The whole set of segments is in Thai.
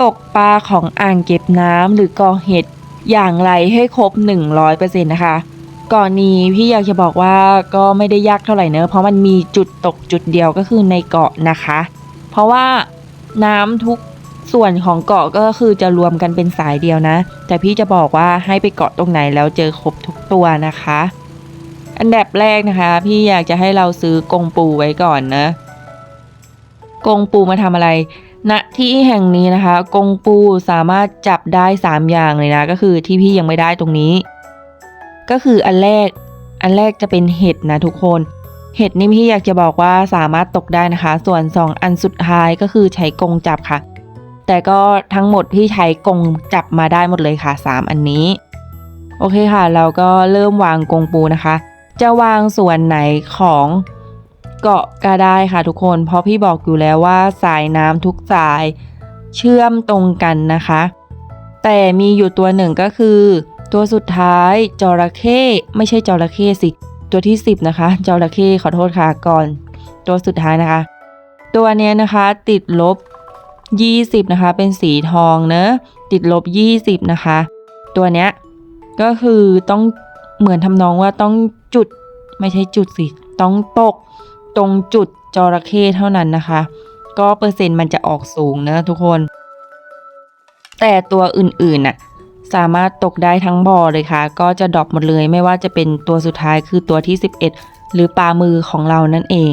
ตกปลาของอ่างเก็บน้ำหรือเกาะเห็ดอย่างไรให้ครบ 100%นะคะ ก่อนนี้พี่อยากจะบอกว่าก็ไม่ได้ยากเท่าไหร่เนอะเพราะมันมีจุดตกจุดเดียวก็คือในเกาะนะคะ เพราะว่าน้ำทุกส่วนของเกาะก็คือจะรวมกันเป็นสายเดียวนะ แต่พี่จะบอกว่าให้ไปเกาะตรงไหนแล้วเจอครบทุกตัวนะคะ อันดับแรกนะคะ พี่อยากจะให้เราซื้อกงปูไว้ก่อนนะ กงปูมาทำอะไร ณที่แห่งนี้นะคะ กงปูสามารถจับได้ 3 อย่างเลยนะ ก็คือที่พี่ยังไม่ได้ตรงนี้ ก็คืออันแรก อันแรกจะเป็นเห็ดนะทุกคน เห็ดนี่พี่อยากจะบอกว่าสามารถตกได้นะคะ ส่วน 2 อันสุดท้ายก็คือใช้กงจับค่ะ แต่ก็ทั้งหมดพี่ใช้กงจับมาได้หมดเลยค่ะ 3 อันนี้ โอเคค่ะ เราก็เริ่มวางกงปูนะคะ จะวางส่วนไหนของ เกาะก็ได้ค่ะทุกคน เพราะพี่บอกอยู่แล้วว่าสายน้ำทุกสายเชื่อมตรงกันนะคะ แต่มีอยู่ตัวหนึ่งก็คือ ตัวสุดท้ายจระเข้ไม่ใช่จระเข้สิ ตัวที่ 10 นะคะจระเข้ขอโทษค่ะก่อน ตัวสุดท้ายนะคะ ตัวเนี้ยนะคะติดลบ 20 นะคะ เป็นสีทองเนอะติดลบ 20 นะคะ ตัวเนี้ยก็คือต้องเหมือนทำนองว่าต้องจุดไม่ใช่จุดสิ ต้องตก ตรงจุดจระเข้เท่านั้นนะคะ ก็เปอร์เซ็นต์มันจะออกสูงนะทุกคน แต่ตัวอื่นๆน่ะสามารถตกได้ทั้งบ่อเลยค่ะ ก็จะดรอปหมดเลยไม่ว่าจะเป็นตัวสุดท้ายคือตัวที่ 11 หรือปลามือของเรานั่นเอง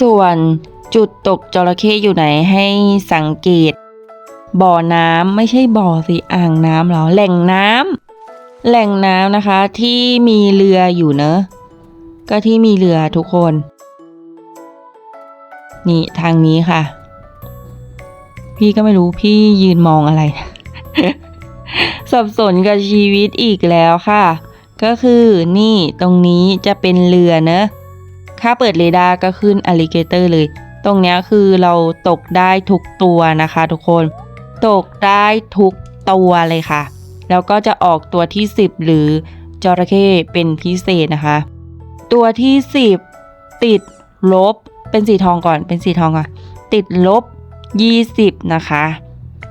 ส่วนจุดตกจระเข้อยู่ไหนให้สังเกต บ่อน้ำไม่ใช่บ่อสิอ่างน้ำหรอแหล่งน้ำแหล่งน้ำนะคะที่มีเรืออยู่เนอะ ก็ที่มีเรือทุกคน นี่ทางนี้ค่ะ พี่ก็ไม่รู้พี่ยืนมองอะไร สับสนกับชีวิตอีกแล้วค่ะ ก็คือนี่ตรงนี้จะเป็นเรือเนอะค่าเปิดเรดาร์ก็ขึ้นอ l ลิเกเตอร์เลย ตรงนี้คือเราตกได้ทุกตัวนะคะทุกคน ตกได้ทุกตัวเลยค่ะ แล้วก็จะออกตัวที่ 10 หรือจระเข้เป็นพิเศษนะคะ ตัวที่ 10 ติดลบ เป็นสีทองก่อน เป็นสีทองก่อน ติดลบ 20 นะคะ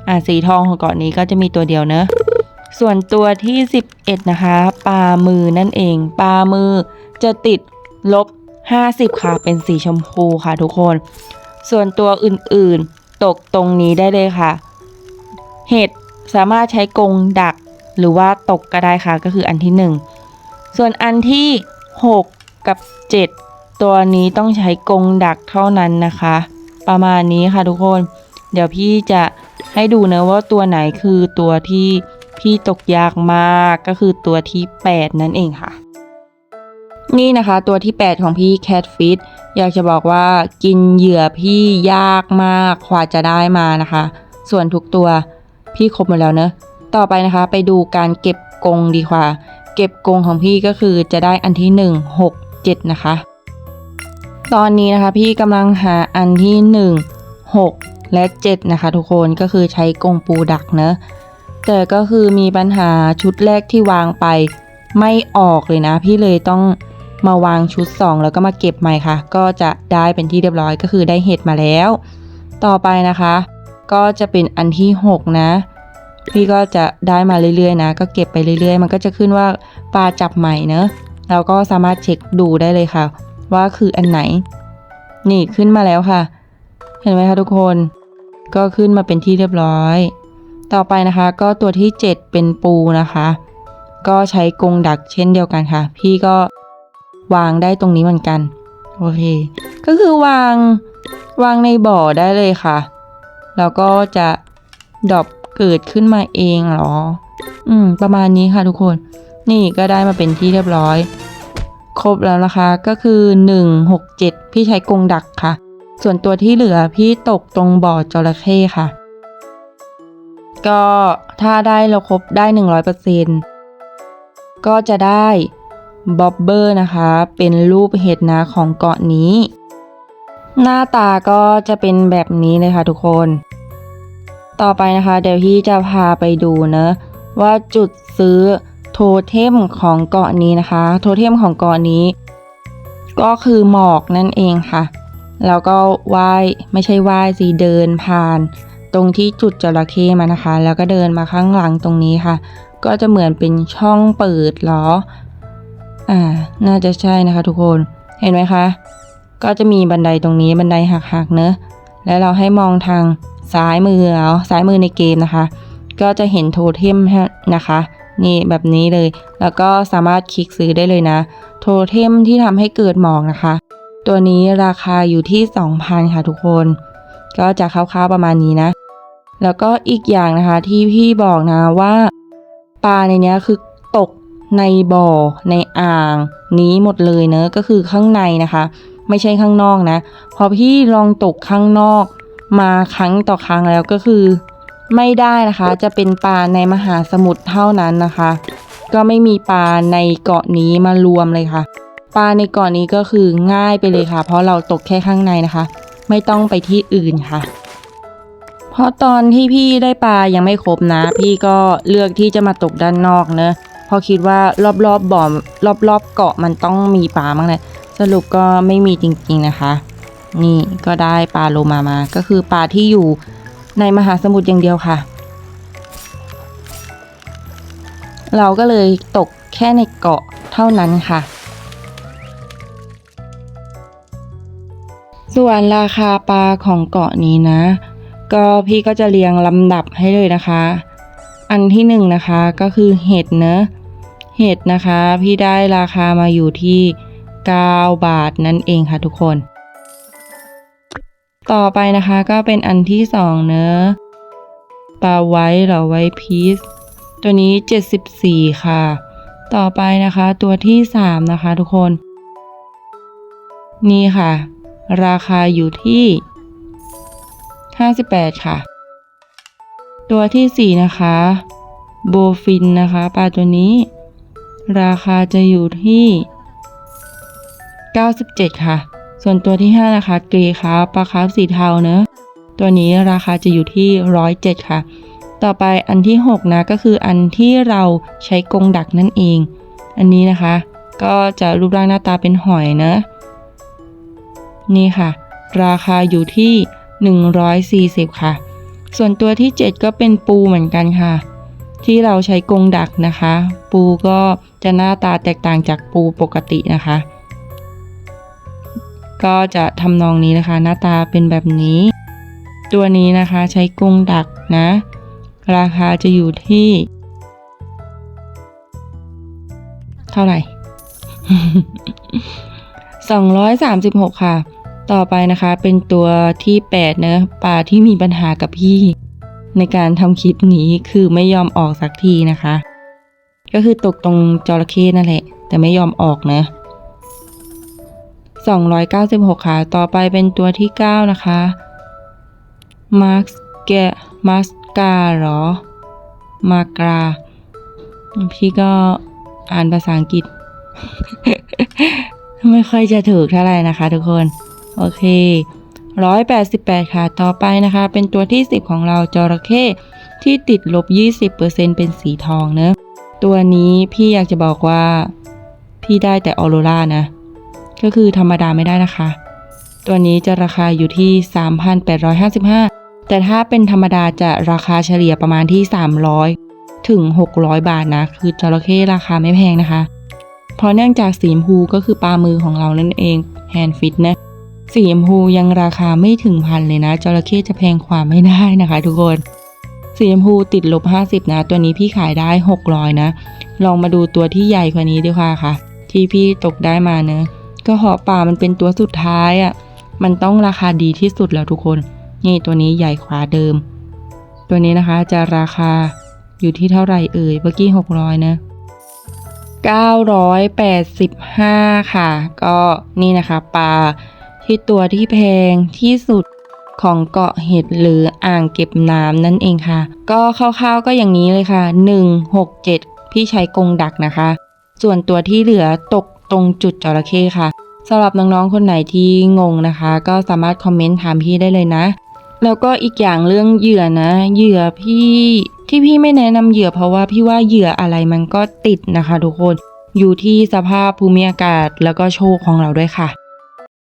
อ่าสีทองของเกาะนี้ก็จะมีตัวเดียวเนอะ ส่วนตัวที่ 11 นะคะ ปลามือนั่นเอง ปลามือจะติดลบ 50 ค่ะ เป็นสีชมพูค่ะทุกคน ส่วนตัวอื่นๆ ตกตรงนี้ได้เลยค่ะ เห็ดสามารถใช้กรงดักหรือว่าตกก็ได้ค่ะ ก็คืออันที่ 1 ส่วนอันที่ 6 กับ 7 ตัวนี้ต้องใช้กรงดักเท่านั้นนะคะ ประมาณนี้ค่ะทุกคน เดี๋ยวพี่จะให้ดูนะว่าตัวไหนคือตัวที่พี่ตกยากมากก็คือตัวที่ 8 นั่นเองค่ะ นี่นะคะตัวที่ 8 ของพี่แคทฟิตอยากจะบอกว่ากินเหยื่อพี่ยากมากกว่าจะได้มานะคะ ส่วนทุกตัวพี่ครบหมดแล้วเนอะต่อไปนะคะ ไปดูการเก็บกงดีกว่า เก็บกงของพี่ก็คือจะได้อันที่ 1 6 7 นะคะ ตอนนี้นะคะพี่กำลังหาอันที่ 1 6 และ 7 นะคะ ทุกคนก็คือใช้กงปูดักเนอะแต่ก็คือมีปัญหาชุดแรกที่วางไปไม่ออกเลยนะ พี่เลยต้องมาวางชุด 2 แล้วก็มาเก็บใหม่ค่ะ ก็จะได้เป็นที่เรียบร้อยก็คือได้เห็ดมาแล้ว ต่อไปนะคะ ก็จะเป็นอันที่ 6 นะ พี่ก็จะได้มาเรื่อยๆนะ ก็เก็บไปเรื่อยๆ มันก็จะขึ้นว่าปลาจับใหม่เนอะ เราก็สามารถเช็คดูได้เลยค่ะ ว่าคืออันไหน นี่ขึ้นมาแล้วค่ะ เห็นไหมคะทุกคน ก็ขึ้นมาเป็นที่เรียบร้อย ต่อไปนะคะ ก็ตัวที่ 7 เป็นปูนะคะ ก็ใช้กรงดักเช่นเดียวกันค่ะ พี่ก็วางได้ตรงนี้เหมือนกันโอเค ก็คือวางวางในบ่อได้เลยค่ะ แล้วก็จะดอปเกิดขึ้นมาเองเหรอ อืม ประมาณนี้ค่ะทุกคน นี่ก็ได้มาเป็นที่เรียบร้อย ครบแล้วนะคะ ก็คือ 1 6 7 พี่ใช้กรงดักค่ะ ส่วนตัวที่เหลือพี่ตกตรงบ่อจระเข้ค่ะ ก็ถ้าได้เราครบได้ 100%ก็จะได้บ๊อบเบอร์นะคะ เป็นรูปเห็ดนะของเกาะนี้ หน้าตาก็จะเป็นแบบนี้เลยค่ะทุกคน ต่อไปนะคะ เดี๋ยวพี่จะพาไปดูเนะ ว่าจุดซื้อ เทมของเกาะนี้นะคะ โทเทมของเกาะนี้ ก็คือหมอกนั่นเองค่ะ แล้วก็ว่ายไม่ใช่ว่ายสิเดินผ่าน ตรงที่จุดจระเข้มานะคะ แล้วก็เดินมาข้างหลังตรงนี้ค่ะ ก็จะเหมือนเป็นช่องเปิดเหรอ อ่า น่าจะใช่นะคะทุกคนเห็นไหมคะ ก็จะมีบันไดตรงนี้บันไดหักๆเนอะแล้วเราให้มองทางซ้ายมือเอาซ้ายมือในเกมนะคะ ก็จะเห็นโทเทมนะคะ นี่แบบนี้เลย แล้วก็สามารถคลิกซื้อได้เลยนะ โทเทมที่ทำให้เกิดหมอกนะคะ ตัวนี้ราคาอยู่ที่ 2,000 ค่ะทุกคน ก็จะคร่าวๆประมาณนี้นะ แล้วก็อีกอย่างนะคะที่พี่บอกนะว่าปลาในนี้คือตกในบ่อในอ่าง นี้หมดเลยเนอะก็คือข้างในนะคะ ไม่ใช่ข้างนอกนะ พอพี่ลองตกข้างนอก มาครั้งต่อครั้งแล้วก็คือ ไม่ได้นะคะ จะเป็นปลาในมหาสมุทรเท่านั้นนะคะ ก็ไม่มีปลาในเกาะนี้มารวมเลยค่ะ ปลาในเกาะนี้ก็คือง่ายไปเลยค่ะ เพราะเราตกแค่ข้างในนะคะ ไม่ต้องไปที่อื่นค่ะ เพราะตอนที่พี่ได้ปลายังไม่ครบนะ พี่ก็เลือกที่จะมาตกด้านนอกเนอะเพราะคิดว่ารอบๆบ่อรอบๆเกาะมันต้องมีปลาบ้างแหละสรุปก็ไม่มีจริงๆนะคะ นี่ก็ได้ปลาโลมามา ก็คือปลาที่อยู่ ในมหาสมุทรอย่างเดียวค่ะ เราก็เลยตกแค่ในเกาะเท่านั้นค่ะ ส่วนราคาปลาของเกาะนี้นะ ก็พี่ก็จะเรียงลำดับให้เลยนะคะ อันที่หนึ่งนะคะก็คือเห็ดเนอะเห็ดนะคะ พี่ได้ราคามาอยู่ที่ 9 บาทนั่นเองค่ะทุกคน ต่อไปนะคะก็เป็นอันที่สองเนอะปลาไว้หรอไว้พีซตัวนี้ 74 ค่ะ ต่อไปนะคะตัวที่สามนะคะทุกคน นี่ค่ะ ราคาอยู่ที่ 58 ค่ะ ตัวที่4นะคะโบฟินนะคะปลาตัวนี้ ราคาจะอยู่ที่ 97 ค่ะ ส่วนตัวที่ 5 นะคะเกรคาปลาคาร์ฟสีเทาเนอะตัวนี้ราคาจะอยู่ที่ 107 ค่ะ ต่อไปอันที่ 6 นะก็คืออันที่เราใช้กรงดักนั่นเอง อันนี้นะคะ ก็จะรูปร่างหน้าตาเป็นหอยเนอะนี่ค่ะ ราคาอยู่ที่ 140 ค่ะ ส่วนตัวที่ 7 ก็เป็นปูเหมือนกันค่ะ ที่เราใช้กรงดักนะคะ ปูก็จะหน้าตาแตกต่างจากปูปกตินะคะ ก็จะทำนองนี้นะคะ หน้าตาเป็นแบบนี้ ตัวนี้นะคะใช้กรงดักนะ ราคาจะอยู่ที่ เท่าไหร่ 236 ค่ะ ต่อไปนะคะเป็นตัวที่ 8 เนะปลาที่มีปัญหากับพี่ ในการทำคลิปนี้คือไม่ยอมออกสักทีนะคะ ก็คือตกตรงจระเข้นั่นแหละ แต่ไม่ยอมออกนะ 296 ค่ะ ต่อไปเป็นตัวที่ 9 นะคะมาร์สแกมาสกาหรอ มากรา พี่ก็อ่านภาษาอังกฤษ ไม่ค่อยจะถูกเท่าไหร่นะคะทุกคน โอเค 188 ค่ะ ต่อไปนะคะ เป็นตัวที่ 10 ของเราจระเข้ที่ติดลบ 20%เป็นสีทองเนอะตัวนี้พี่อยากจะบอกว่า พี่ได้แต่ออโรรานะ ก็คือธรรมดาไม่ได้นะคะ ตัวนี้จะราคาอยู่ที่ 3,855 แต่ถ้าเป็นธรรมดาจะราคาเฉลี่ยประมาณที่ 300 ถึง 600 บาทนะ คือจระเข้ราคาไม่แพงนะคะ เพราะเนื่องจากสีมพูก็คือปลามือของเรานั่นเองแฮนด์ฟิตนะสีมพูยังราคาไม่ถึงพันเลยนะจระเข้จะแพงความไม่ได้นะคะ ทุกคนสีชมพูติดลบ 50 นะ ตัวนี้พี่ขายได้ 600 นะ ลองมาดูตัวที่ใหญ่กว่านี้ดีกว่าค่ะ ที่พี่ตกได้มาเนอะ ก็หอป่ามันเป็นตัวสุดท้ายอะ่ะ มันต้องราคาดีที่สุดแล้วทุกคน นี่ตัวนี้ใหญ่กว่าเดิม ตัวนี้นะคะจะราคาอยู่ที่เท่าไหร่เอ่ย เมื่อกี้600นะ985 ค่ะ ก็นี่นะคะปลาที่ตัวที่แพงที่สุดของเกาะเห็ดหรืออ่างเก็บน้ำนั่นเองค่ะ ก็คร่าวๆก็อย่างนี้เลยค่ะ 1 6 7 พี่ใช้กงดักนะคะ ส่วนตัวที่เหลือตก ตรงจุดจระเข้ค่ะสำหรับน้องๆคนไหนที่งงนะคะ ก็สามารถคอมเมนต์ถามพี่ได้เลยนะ แล้วก็อีกอย่างเรื่องเหยื่อนะ เหยื่อพี่ที่พี่ไม่แนะนำเหยื่อเพราะว่าพี่ว่าเหยื่ออะไรมันก็ติดนะคะ ทุกคนอยู่ที่สภาพภูมิอากาศแล้วก็โชคของเราด้วยค่ะ